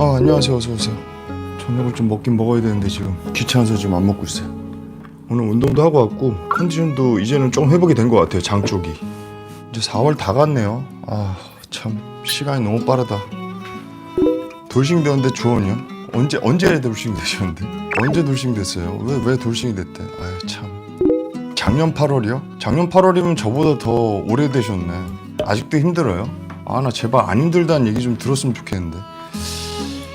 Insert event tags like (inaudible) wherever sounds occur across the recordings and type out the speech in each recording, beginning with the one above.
아 안녕하세요. 어서 오세요. 저녁을 좀 먹긴 먹어야 되는데 지금 귀찮아서 지금 안 먹고 있어요 오늘 운동도 하고 왔고 컨디션도 이제는 좀 회복이 된 것 같아요 장 쪽이 이제 4월 다 갔네요 아 참 시간이 너무 빠르다 돌싱 되었는데 주원이요? 언제 언제 돌싱 되셨는데? 언제 돌싱 됐어요? 왜 왜 돌싱이 됐대? 아유 참 작년 8월이요? 작년 8월이면 저보다 더 오래되셨네 아직도 힘들어요? 아 나 제발 안 힘들다는 얘기 좀 들었으면 좋겠는데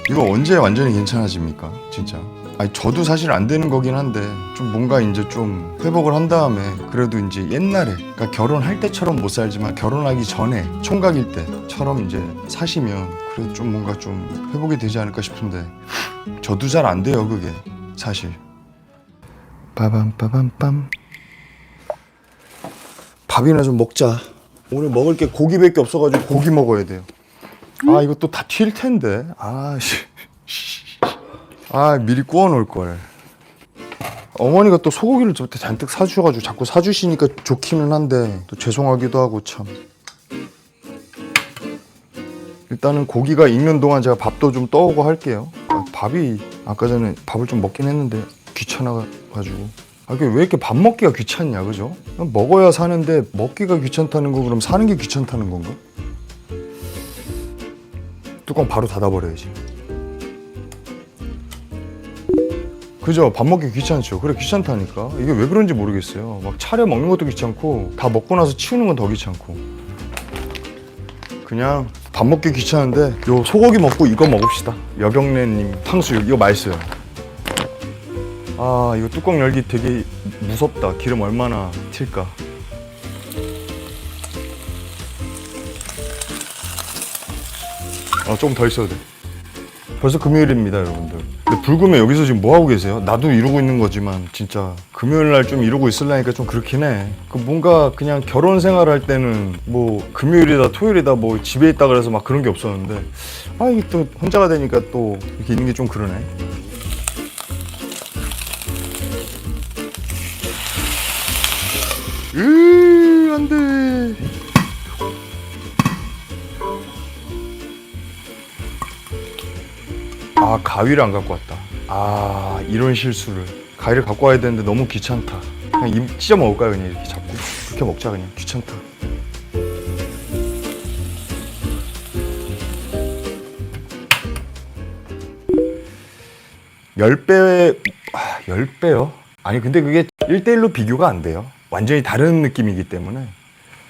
이거 언제 완전히 괜찮아집니까? 진짜. 아니 저도 사실 안 되는 거긴 한데 좀 뭔가 이제 좀 회복을 한 다음에 그래도 이제 옛날에 그러니까 결혼할 때처럼 못 살지만 결혼하기 전에 총각일 때처럼 이제 사시면 그래도 좀 뭔가 좀 회복이 되지 않을까 싶은데 저도 잘 안 돼요 그게 사실. 빠밤 빠밤 빰. 밥이나 좀 먹자. 오늘 먹을 게 고기밖에 없어가지고 고기 먹어야 돼요. 아 이거 또 다 튈 텐데 아씨 아 미리 구워 놓을 걸 어머니가 또 소고기를 저한테 잔뜩 사주셔가지고 자꾸 사주시니까 좋기는 한데 또 죄송하기도 하고 참 일단은 고기가 익는 동안 제가 밥도 좀 떠오고 할게요 아, 밥이 아까 전에 밥을 좀 먹긴 했는데 귀찮아가지고 아, 이게 왜 이렇게 밥 먹기가 귀찮냐 그죠? 먹어야 사는데 먹기가 귀찮다는 거 그럼 사는 게 귀찮다는 건가? 뚜껑 바로 닫아버려야지. 그죠? 밥 먹기 귀찮죠. 그래 귀찮다니까. 이게 왜 그런지 모르겠어요. 막 차려 먹는 것도 귀찮고 다 먹고 나서 치우는 건 더 귀찮고. 그냥 밥 먹기 귀찮은데 요 소고기 먹고 이거 먹읍시다. 여경래님 탕수육 이거 맛있어요. 아 이거 뚜껑 열기 되게 무섭다. 기름 얼마나 튈까. 어, 조금 더 있어도 돼. 벌써 금요일입니다, 여러분들. 근데 불금에 여기서 지금 뭐 하고 계세요? 나도 이러고 있는 거지만 진짜 금요일 날 좀 이러고 있으려니까 좀 그렇긴 해. 그 뭔가 그냥 결혼 생활할 때는 뭐 금요일이다 토요일이다 뭐 집에 있다 그래서 막 그런 게 없었는데 아 이게 또 혼자가 되니까 또 이렇게 있는 게 좀 그러네. 으, 안 돼. 아 가위를 안 갖고 왔다. 아 이런 실수를. 가위를 갖고 와야 되는데 너무 귀찮다. 그냥 입 찢어 먹을까요 그냥 이렇게 잡고 그렇게 먹자 그냥. 귀찮다. 열배 아, 10배요? 아니 근데 그게 1대1로 비교가 안 돼요. 완전히 다른 느낌이기 때문에.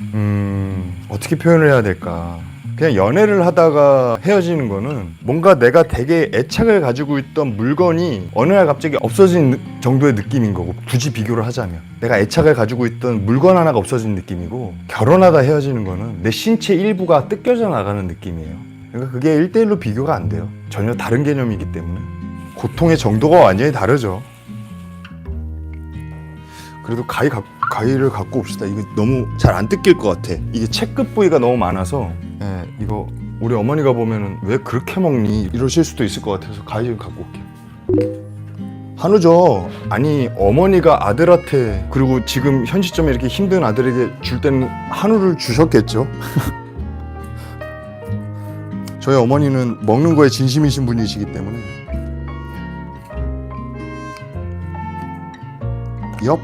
음 어떻게 표현을 해야 될까 그냥 연애를 하다가 헤어지는 거는 뭔가 내가 되게 애착을 가지고 있던 물건이 어느 날 갑자기 없어진 느- 정도의 느낌인 거고 굳이 비교를 하자면. 내가 애착을 가지고 있던 물건 하나가 없어진 느낌이고 결혼하다 헤어지는 거는 내 신체 일부가 뜯겨져 나가는 느낌이에요. 그러니까 그게 1대1로 비교가 안 돼요. 전혀 다른 개념이기 때문에. 고통의 정도가 완전히 다르죠. 그래도 가위 가, 가위를 갖고 옵시다. 이거 너무 잘 안 뜯길 것 같아. 이게 채끝 부위가 너무 많아서 예, 이거 우리 어머니가 보면은 왜 그렇게 먹니 이러실 수도 있을 것 같아서 가위 좀 갖고 올게요. 한우죠. 아니 어머니가 아들한테 그리고 지금 현 시점에 이렇게 힘든 아들에게 줄 때는 한우를 주셨겠죠. (laughs) 저희 어머니는 먹는 거에 진심이신 분이시기 때문에 엽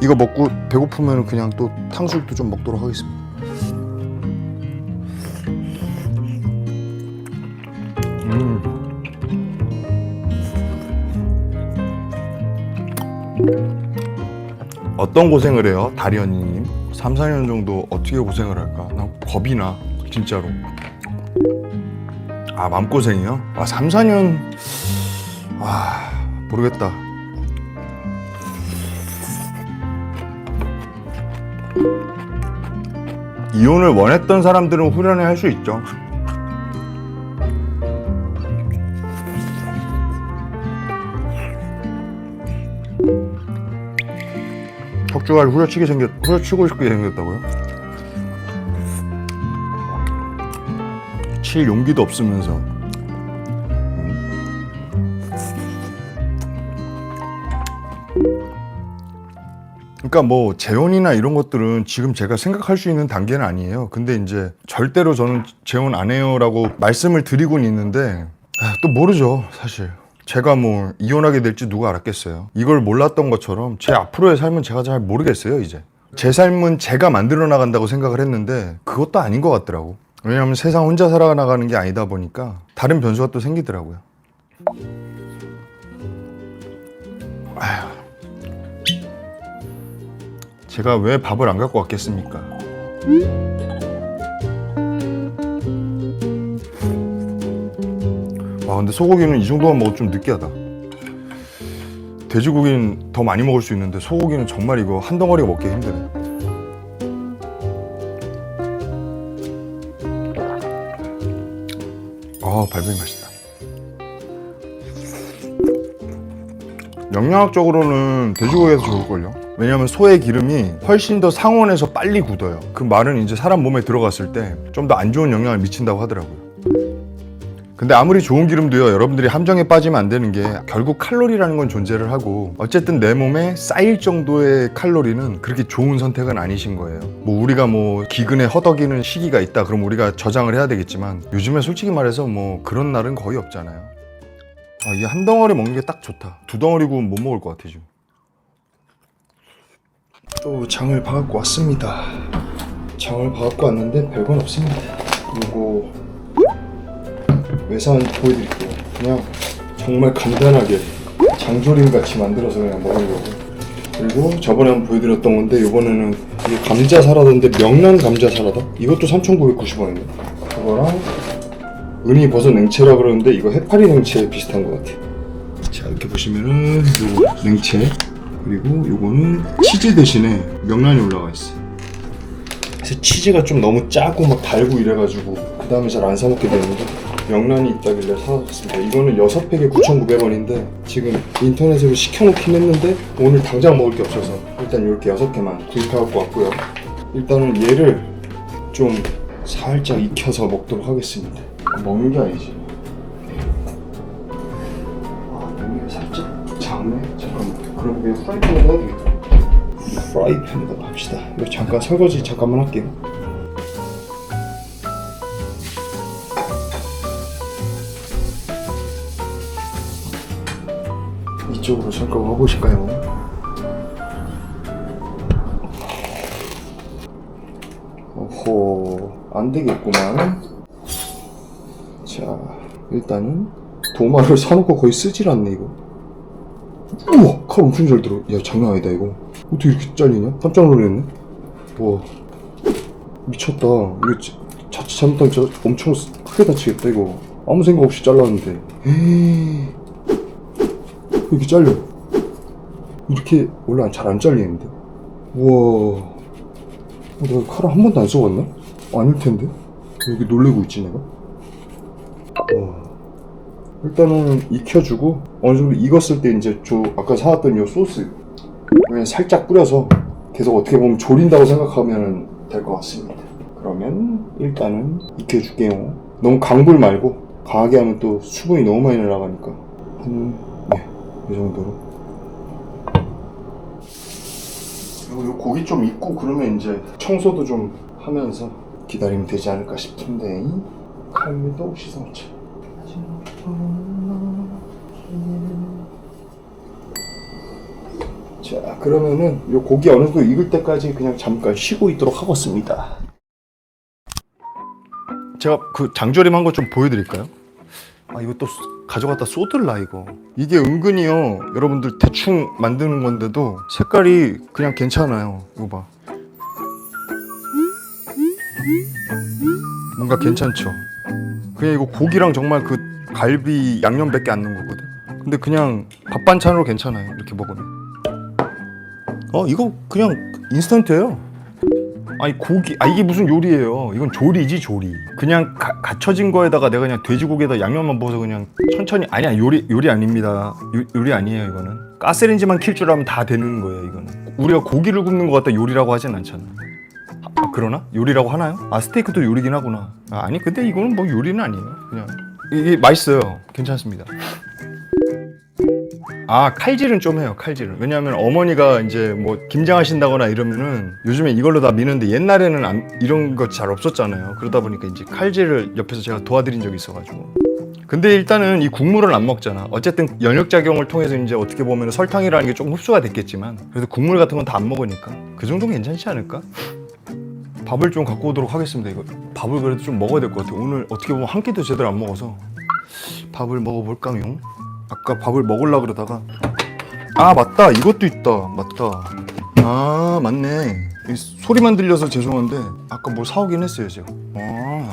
이거 먹고 배고프면 그냥 또 탕수육도 좀 먹도록 하겠습니다. 음. 어떤 고생을 해요, 다리언니님? 3, 4년 정도 어떻게 고생을 할까? 난 겁이 나, 진짜로. 아, 맘고생이요? 아, 3, 4년. 아, 모르겠다. 이혼을 원했던 사람들은 후련해 할 수 있죠. 쭈알 후려치게 생겼 후려치고 싶게 생겼다고요? 칠 용기도 없으면서 그러니까 뭐 재혼이나 이런 것들은 지금 제가 생각할 수 있는 단계는 아니에요. 근데 이제 절대로 저는 재혼 안 해요라고 말씀을 드리고는 있는데 아, 또 모르죠, 사실. 제가 뭐 이혼하게 될지 누가 알았겠어요. 이걸 몰랐던 것처럼 제 앞으로의 삶은 제가 잘 모르겠어요, 이제. 제 삶은 제가 만들어 나간다고 생각을 했는데 그것도 아닌 것 같더라고. 왜냐하면 세상 혼자 살아나가는 게 아니다 보니까 다른 변수가 또 생기더라고요. 아휴. 제가 왜 밥을 안 갖고 왔겠습니까? 근데 소고기는 이 정도만 먹어도 좀 느끼하다. 돼지고기는 더 많이 먹을 수 있는데 소고기는 정말 이거 한 덩어리가 먹기 힘드네. 아 발베이 맛있다. 영양학적으로는 돼지고기가 더 좋을걸요? 왜냐면 소의 기름이 훨씬 더 상온에서 빨리 굳어요. 그 말은 이제 사람 몸에 들어갔을 때 좀 더 안 좋은 영향을 미친다고 하더라고요. 근데 아무리 좋은 기름도요, 여러분들이 함정에 빠지면 안 되는 게 결국 칼로리라는 건 존재를 하고 어쨌든 내 몸에 쌓일 정도의 칼로리는 그렇게 좋은 선택은 아니신 거예요. 뭐 우리가 뭐 기근에 허덕이는 시기가 있다, 그럼 우리가 저장을 해야 되겠지만 요즘에 솔직히 말해서 뭐 그런 날은 거의 없잖아요. 아, 이 한 덩어리 먹는 게 딱 좋다. 두 덩어리 구우면 못 먹을 것 같아 지금. 또 장을 봐갖고 왔습니다. 장을 봐갖고 왔는데 별건 없습니다. 그리고 외상 보여드릴게요. 그냥 정말 간단하게 장조림 같이 만들어서 그냥 먹으려고. 그리고 저번에 한번 보여드렸던 건데 이번에는 이게 감자 사라던데 명란 감자 사라다? 이것도 3,990원이네. 그거랑 은이 버섯 냉채라 그러는데 이거 해파리 냉채 비슷한 것 같아. 자 이렇게 보시면은 요 냉채 그리고 요거는 치즈 대신에 명란이 올라가 있어. 그래서 치즈가 좀 너무 짜고 막 달고 이래가지고 그 다음에 잘 안 사 먹게 되는데 명란이 있다길래 사왔습니다. 이거는 6팩에 9,900원인데 지금 인터넷으로 시켜놓긴 했는데 오늘 당장 먹을 게 없어서 일단 이렇게 6개만 구입해갖고 왔고요. 일단은 얘를 좀 살짝 익혀서 먹도록 하겠습니다. 먹는 게 아니지. 아, 여기 살짝 작네. 잠깐만. 그럼 그냥 프라이팬에다 해야 되겠다. 프라이팬에다 합시다. 이거 잠깐 설거지 잠깐만 할게요. 이쪽으로 잠깐 와보실까요? 오호, 안 되겠구만. 자, 일단은 도마를 사놓고 거의 쓰질 않네 이거. 우와, 칼 엄청 잘 들어. 야, 장난 아니다 이거. 어떻게 이렇게 잘리냐? 깜짝 놀랐네. 와, 미쳤다. 이거 자- 자칫 잘못하면 엄청 크게 다치겠다 이거. 아무 생각 없이 잘랐는데. 에이, 왜 이렇게 잘려? 이렇게 원래 잘 안 잘리는데. 우와, 어, 내가 칼을 한 번도 안 써봤나? 아닐 텐데. 왜 이렇게 놀래고 있지 내가? 와. 일단은 익혀주고 어느 정도 익었을 때 이제 저 아까 사왔던 이 소스 그냥 살짝 뿌려서 계속 어떻게 보면 조린다고 생각하면 될 것 같습니다. 그러면 일단은 익혀줄게요. 너무 강불 말고 강하게 하면 또 수분이 너무 많이 날아가니까 한 네, 이 정도로. 그리고 요 고기 좀 익고 그러면 이제 청소도 좀 하면서 기다리면 되지 않을까 싶은데 칼도 씻어놓자. 자 그러면은 요 고기 어느 정도 익을 때까지 그냥 잠깐 쉬고 있도록 하겠습니다. 제가 그 장조림 한 거 좀 보여드릴까요? 아 쏘- 가져갔다 쏟을라 이거. 이게 은근히요 여러분들 대충 만드는 건데도 색깔이 그냥 괜찮아요 이거 봐. 뭔가 괜찮죠? 그냥 이거 고기랑 정말 그 갈비 양념밖에 안 넣은 거거든. 근데 그냥 밥 반찬으로 괜찮아요 이렇게 먹으면. 어 이거 그냥 인스턴트예요 아니 고기 아 이게 무슨 요리예요? 이건 조리지 조리. 그냥 가, 갇혀진 거에다가 내가 그냥 돼지고기에다 양념만 부어서 그냥 천천히 아니야 요리 요리 아닙니다. 요, 요리 아니에요 이거는. 가스레인지만 킬 줄 알면 다 되는 거예요 이거는. 우리가 고기를 굽는 것 같다 요리라고 하진 않잖아. 아, 그러나? 요리라고 하나요? 아 스테이크도 요리긴 하구나. 아, 아니 근데 이거는 뭐 요리는 아니에요. 그냥. 이게 맛있어요. 괜찮습니다 아 칼질은 좀 해요 칼질은. 왜냐하면 어머니가 이제 뭐 김장하신다거나 이러면은 요즘에 이걸로 다 미는데 옛날에는 안- 이런 거 잘 없었잖아요. 그러다 보니까 이제 칼질을 옆에서 제가 도와드린 적이 있어가지고. 근데 일단은 이 국물은 안 먹잖아. 어쨌든 연육작용을 통해서 이제 어떻게 보면 설탕이라는 게 조금 흡수가 됐겠지만 그래도 국물 같은 건 다 안 먹으니까 그 정도는 괜찮지 않을까? 밥을 좀 갖고 오도록 하겠습니다 이거. 밥을 그래도 좀 먹어야 될 것 같아요. 오늘 어떻게 보면 한 끼도 제대로 안 먹어서. 밥을 먹어볼까요? 아까 밥을 먹으려 그러다가. 아 맞다. 이것도 있다. 맞다. 아 맞네. 이 소리만 들려서 죄송한데 아까 뭘 사오긴 했어요 제가. 아.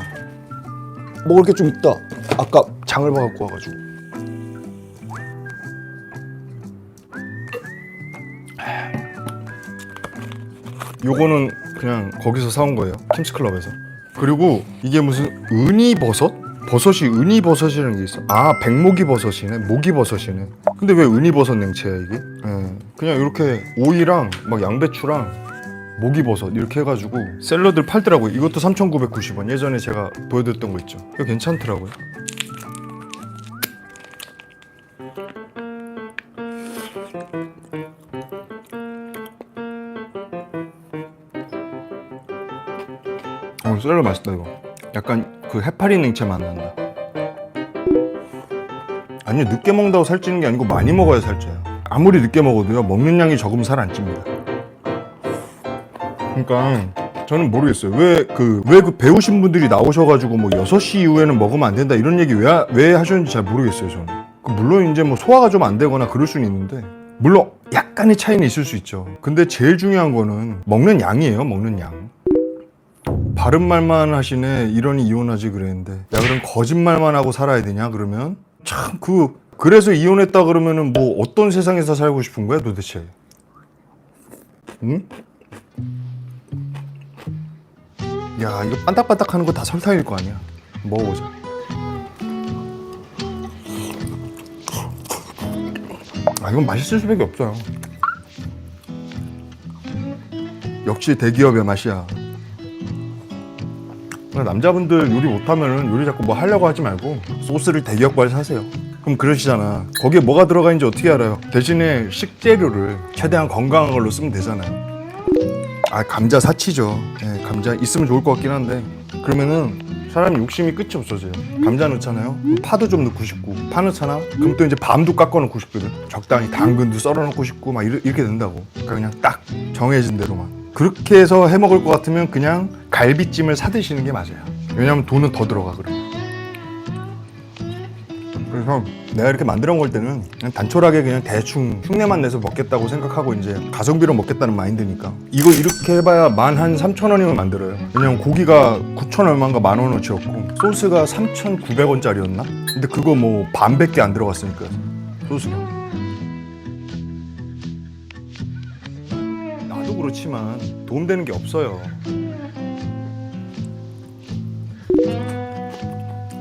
먹을 게 좀 있다. 아까 장을 봐갖고 와가지고. 요거는 그냥 거기서 사온 거예요. 킴스클럽에서. 그리고 이게 무슨 은이버섯? 버섯이 은이 버섯이라는 게 있어. 아 백목이 버섯이네? 목이버섯이네. 근데 왜 은이 버섯 냉채야 이게? 예, 그냥 이렇게 오이랑 막 양배추랑 목이버섯 이렇게 해가지고 샐러드를 팔더라고요. 이것도 3,990원. 예전에 제가 보여드렸던 거 있죠? 이거 괜찮더라고요. 어 샐러드 맛있다 이거 약간 그 해파리 냉채 맛 난다. 아니요 늦게 먹는다고 살찌는 게 아니고 많이 먹어야 살쪄요. 아무리 늦게 먹어도요 먹는 양이 적으면 살 안 찝니다. 그러니까 저는 모르겠어요. 왜 그 왜 그 배우신 분들이 나오셔가지고 뭐 6시 이후에는 먹으면 안 된다 이런 얘기 왜, 하- 왜 하셨는지 잘 모르겠어요 저는. 그 물론 이제 뭐 소화가 좀 안 되거나 그럴 수는 있는데 물론 약간의 차이는 있을 수 있죠. 근데 제일 중요한 거는 먹는 양이에요 먹는 양 바른 말만 하시네. 이러니 이혼하지 그랬는데. 야 그럼 거짓말만 하고 살아야 되냐 그러면? 참 그 그래서 이혼했다 그러면은 뭐 어떤 세상에서 살고 싶은 거야 도대체? 응? 야 이거 반딱반딱 하는 거 다 설탕일 거 아니야. 먹어보자. 아 이건 맛있을 수밖에 없어요. 역시 대기업의 맛이야 남자분들 요리 못하면은 요리 자꾸 뭐 하려고 하지 말고 소스를 대기업발 사세요. 그럼 그러시잖아. 거기에 뭐가 들어가 있는지 어떻게 알아요? 대신에 식재료를 최대한 건강한 걸로 쓰면 되잖아요. 아 감자 사치죠. 예, 감자 있으면 좋을 것 같긴 한데 그러면은 사람이 욕심이 끝이 없어져요. 감자 넣잖아요. 파도 좀 넣고 싶고 파 넣잖아. 그럼 또 이제 밤도 깎아 놓고 싶거든. 적당히 당근도 썰어 놓고 싶고 막 이렇게 된다고. 그러니까 그냥 딱 정해진 대로만. 그렇게 해서 해 먹을 것 같으면 그냥 갈비찜을 사 드시는 게 맞아요. 왜냐면 돈은 더 들어가 그러면. 그래서 내가 이렇게 만들어 먹을 때는 그냥 단촐하게 그냥 대충 흉내만 내서 먹겠다고 생각하고 이제 가성비로 먹겠다는 마인드니까 이거 이렇게 해봐야 만 한 3천 원이면 만들어요 왜냐면 고기가 9천 얼마인가 만 원어치였고 소스가 3,900원짜리였나? 근데 그거 뭐 반밖에 안 들어갔으니까 소스가 나도 그렇지만 도움되는 게 없어요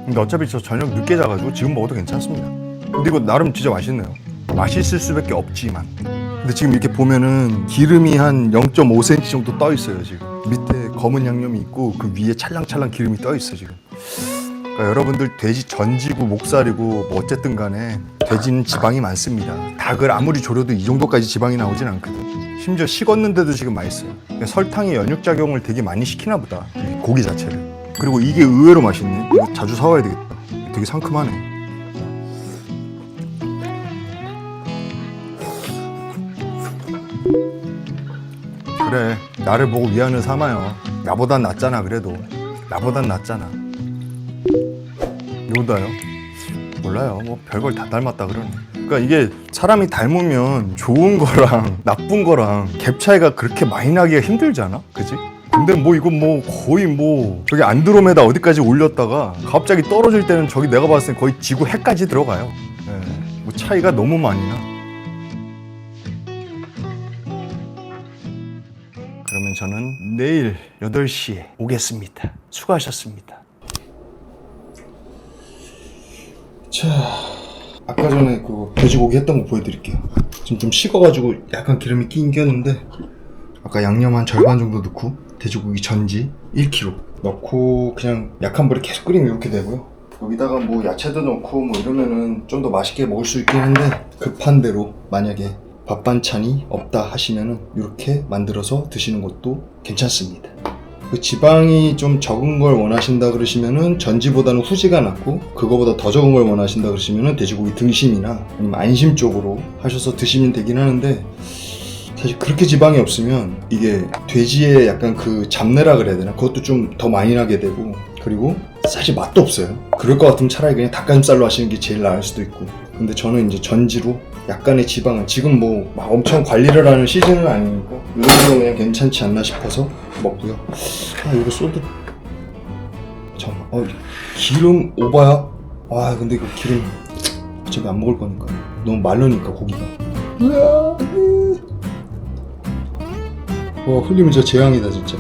근데 어차피 저 저녁 늦게 자가지고 지금 먹어도 괜찮습니다. 근데 이거 나름 진짜 맛있네요. 맛있을 수밖에 없지만. 근데 지금 이렇게 보면은 기름이 한 0.5cm 정도 떠 있어요 지금. 밑에 검은 양념이 있고 그 위에 찰랑찰랑 기름이 떠 있어 지금. 그러니까 여러분들 돼지 전지고 목살이고 뭐 어쨌든 간에 돼지는 지방이 많습니다. 닭을 아무리 졸여도 이 정도까지 지방이 나오진 않거든. 심지어 식었는데도 지금 맛있어요. 그러니까 설탕이 연육 작용을 되게 많이 시키나 보다. 이 고기 자체를. 그리고 이게 의외로 맛있네. 이거 자주 사와야 되겠다. 되게 상큼하네. 그래, 나를 보고 위안을 삼아요. 나보단 낫잖아, 그래도. 나보단 낫잖아. 요다요? 몰라요. 뭐 별걸 다 닮았다 그러네. 그러니까 이게 사람이 닮으면 좋은 거랑 (laughs) 나쁜 거랑 갭 차이가 그렇게 많이 나기가 힘들잖아, 그지? 근데 뭐 이거 뭐 거의 뭐 저기 안드로메다 어디까지 올렸다가 갑자기 떨어질 때는 저기 내가 봤을 때 거의 지구 해까지 들어가요. 예, 뭐 차이가 너무 많이 나. 그러면 저는 내일 8시에 오겠습니다. 수고하셨습니다. 자, 아까 전에 그 돼지고기 했던 거 보여드릴게요. 지금 좀 식어가지고 약간 기름이 끼긴 꼈는데 아까 양념 한 절반 정도 넣고 돼지고기 전지 1kg 넣고 그냥 약한 불에 계속 끓이면 이렇게 되고요. 여기다가 뭐 야채도 넣고 뭐 이러면은 좀 더 맛있게 먹을 수 있긴 한데 급한 대로 만약에 밥 반찬이 없다 하시면은 이렇게 만들어서 드시는 것도 괜찮습니다. 그 지방이 좀 적은 걸 원하신다 그러시면은 전지보다는 후지가 낫고 그거보다 더 적은 걸 원하신다 그러시면은 돼지고기 등심이나 아니면 안심 쪽으로 하셔서 드시면 되긴 하는데 사실 그렇게 지방이 없으면 이게 돼지의 약간 그 잡내라 그래야 되나? 그것도 좀 더 많이 나게 되고. 그리고 사실 맛도 없어요. 그럴 것 같으면 차라리 그냥 닭가슴살로 하시는 게 제일 나을 수도 있고. 근데 저는 이제 전지로 약간의 지방은 지금 뭐 막 엄청 관리를 하는 시즌은 아니니까 이 정도면 그냥 괜찮지 않나 싶어서 먹고요. 아 이거 소드. 잠깐만. 어 기름 오바야? 아 근데 이거 기름 어차피 안 먹을 거니까. 너무 마르니까 고기가. 으아, 으. 와 흘리면 진짜 재앙이다 진짜.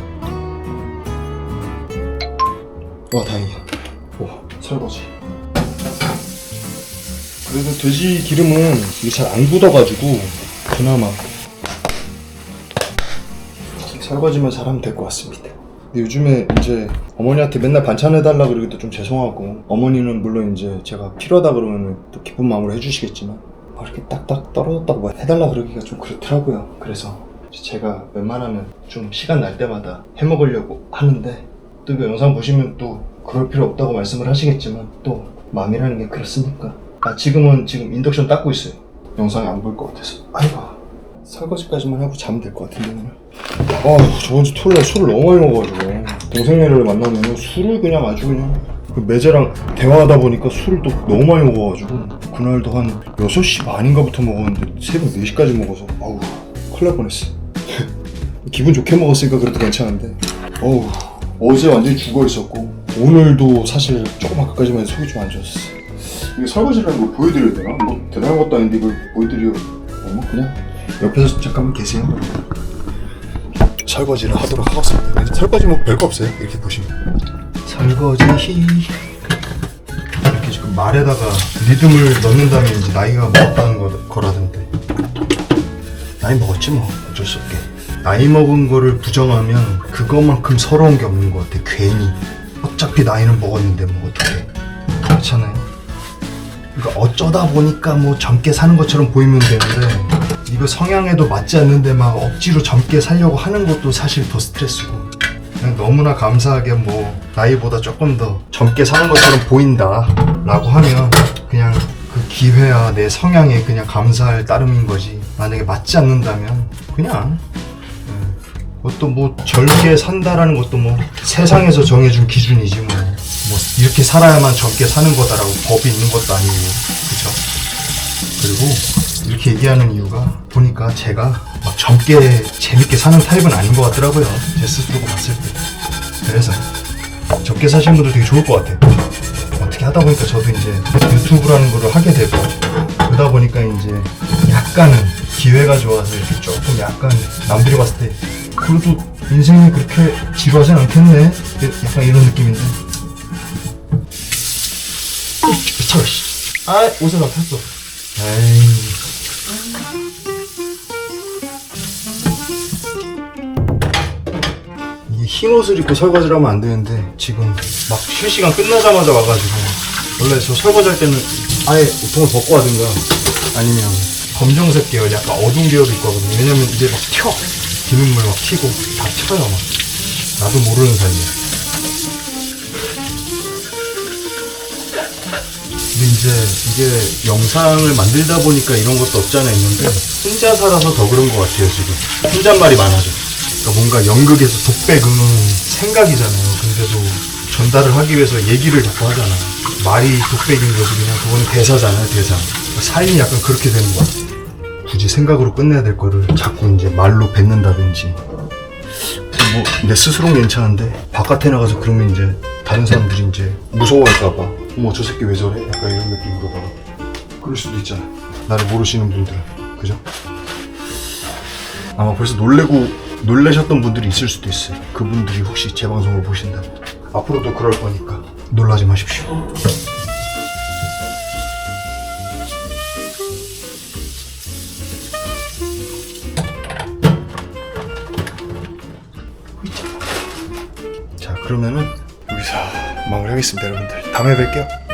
와 다행이야. 오 설거지. 그래도 돼지 기름은 이게 잘 안 굳어가지고 그나마. 설거지만 잘하면 될 것 같습니다. 근데 요즘에 이제 어머니한테 맨날 반찬 해달라 그러기도 좀 죄송하고 어머니는 물론 이제 제가 필요하다 그러면 또 기쁜 마음으로 해주시겠지만 뭐 이렇게 딱딱 떨어졌다고 뭐 해달라 그러기가 좀 그렇더라고요. 그래서 제가 웬만하면 좀 시간 날 때마다 해먹으려고 하는데 또 이거 영상 보시면 또 그럴 필요 없다고 말씀을 하시겠지만 또 마음이라는 게 그렇습니까? 아 지금은 지금 인덕션 닦고 있어요. 영상이 안 보일 것 같아서. 아이고 설거지까지만 하고 자면 될 것 같은데 오늘. 아 저번 주 토요일에 술을 너무 많이 먹어가지고. 동생네를 만나면 술을 그냥 아주 그냥 그 매제랑 대화하다 보니까 술을 또 너무 많이 먹어가지고. 그날도 한 6시 반인가부터 먹었는데 새벽 4시까지 먹어서 아우 큰일 날 뻔했어 (laughs) 기분 좋게 먹었으니까 그래도 괜찮은데. 어우 어제 완전히 죽어 있었고 오늘도 사실 조금 아까까지만 해도 속이 좀 안 좋았어. 이게 설거지라는 걸 보여드려야 되나? 뭐 대단한 것도 아닌데 이걸 보여드려. 뭐 그냥. 옆에서 잠깐만 계세요. 설거지를 하도록 하겠습니다. 설거지 뭐 별거 없어요. 이렇게 보시면. 설거지. 이렇게 지금 말에다가 리듬을 넣는다면 이제 나이가 먹었다는 거, 거라던데 나이 먹었지 뭐 어쩔 수 없게. 나이 먹은 거를 부정하면 그것만큼 서러운 게 없는 것 같아 괜히. 어차피 나이는 먹었는데 뭐 어떡해. 그렇잖아요. 그러니까 어쩌다 보니까 뭐 젊게 사는 것처럼 보이면 되는데 이거 성향에도 맞지 않는데 막 억지로 젊게 살려고 하는 것도 사실 더 스트레스고. 그냥 너무나 감사하게 뭐 나이보다 조금 더 젊게 사는 것처럼 보인다 라고 하면 그냥 그 기회야 내 성향에 그냥 감사할 따름인 거지 만약에 맞지 않는다면 그냥 그것도 뭐 젊게 산다라는 것도 뭐 세상에서 정해준 기준이지 뭐, 뭐 이렇게 살아야만 젊게 사는 거다라고 법이 있는 것도 아니고 그죠? 그리고 이렇게 얘기하는 이유가 보니까 제가 막 젊게 재밌게 사는 타입은 아닌 것 같더라고요. 제 스스로 봤을 때. 그래서 젊게 사시는 분들 되게 좋을 것 같아요. 어떻게 하다 보니까 저도 이제 유튜브라는 거를 하게 되고 그러다 보니까 이제 약간은 기회가 좋아서 이렇게 조금 약간 남들이 봤을 때 그래도 인생이 그렇게 지루하진 않겠네. 약간 이런 느낌인데. 차가 아 옷에 다 폈어. 에이. 흰 옷을 입고 설거지를 하면 안 되는데 지금 막 실시간 끝나자마자 와가지고 원래 저 설거지 할 때는 아예 옷통을 벗고 하든가 아니면 검정색 계열 약간 어두운 계열을 입고 하거든요. 왜냐면 이제 막 튀어. 기름물 막 튀고 다 튀어요 막. 나도 모르는 사이에. 근데 이제 이게 영상을 만들다 보니까 이런 것도 없잖아 있는데 혼자 살아서 더 그런 것 같아요 지금. 혼잣말이 많아져. 그러니까 뭔가 연극에서 독백은 생각이잖아요. 근데도 전달을 하기 위해서 얘기를 자꾸 하잖아. 말이 독백인 거지. 그냥 그거는 대사잖아요 대사 삶이 약간 그렇게 되는 것 같아 굳이 생각으로 끝내야 될 거를 자꾸 이제 말로 뱉는다든지. 뭐 내 스스로는 괜찮은데 바깥에 나가서 그러면 이제 다른 사람들이 이제 무서워할까봐 어머 저 새끼 왜 저래? 약간 이런 느낌으로다가 그럴 수도 있잖아. 나를 모르시는 분들은. 그죠? 아마 벌써 놀래고 놀라셨던 분들이 있을 수도 있어요. 그분들이 혹시 제 방송을 보신다면. 앞으로도 그럴 거니까 놀라지 마십시오 그러면은 여기서 마무리하겠습니다 여러분들. 다음에 뵐게요